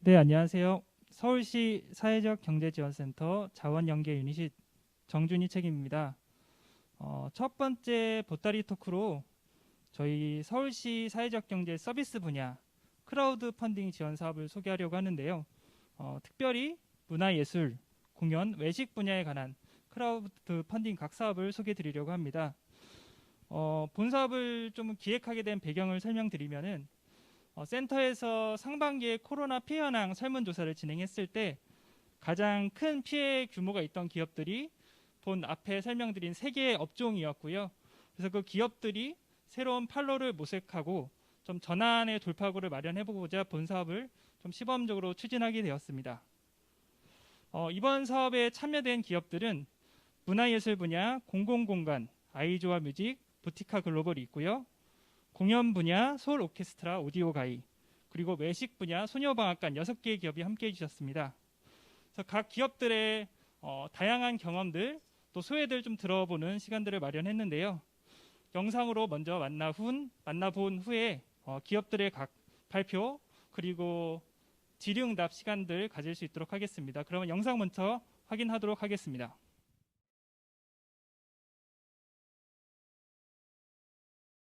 네, 안녕하세요. 서울시 사회적 경제지원센터 자원연계 유닛 정준희 책임입니다. 어, 첫 번째 보따리 토크로 저희 서울시 사회적 경제 서비스 분야 크라우드 펀딩 지원 사업을 소개하려고 하는데요. 어, 특별히 문화예술, 공연, 외식 분야에 관한 크라우드 펀딩 각 사업을 소개해 드리려고 합니다. 어, 본 사업을 좀 기획하게 된 배경을 설명드리면은 어, 센터에서 상반기에 코로나 피해 현황 설문조사를 진행했을 때 가장 큰 피해 규모가 있던 기업들이 본 앞에 설명드린 세 개의 업종이었고요. 그래서 그 기업들이 새로운 판로를 모색하고 좀 전환의 돌파구를 마련해보고자 본 사업을 좀 시범적으로 추진하게 되었습니다. 어, 이번 사업에 참여된 기업들은 문화예술 분야, 공공공간, 아이조아 뮤직, 부티카 글로벌이 있고요. 공연 분야 서울 오케스트라 오디오 가이 그리고 외식 분야 소녀방앗간 6개의 기업이 함께 해 주셨습니다. 그래서 각 기업들의 어, 다양한 경험들 또 소회들 좀 들어보는 시간들을 마련했는데요. 영상으로 먼저 만나 후 만나본 후에 어, 기업들의 각 발표 그리고 질의응답 시간들 가질 수 있도록 하겠습니다. 그러면 영상 먼저 확인하도록 하겠습니다.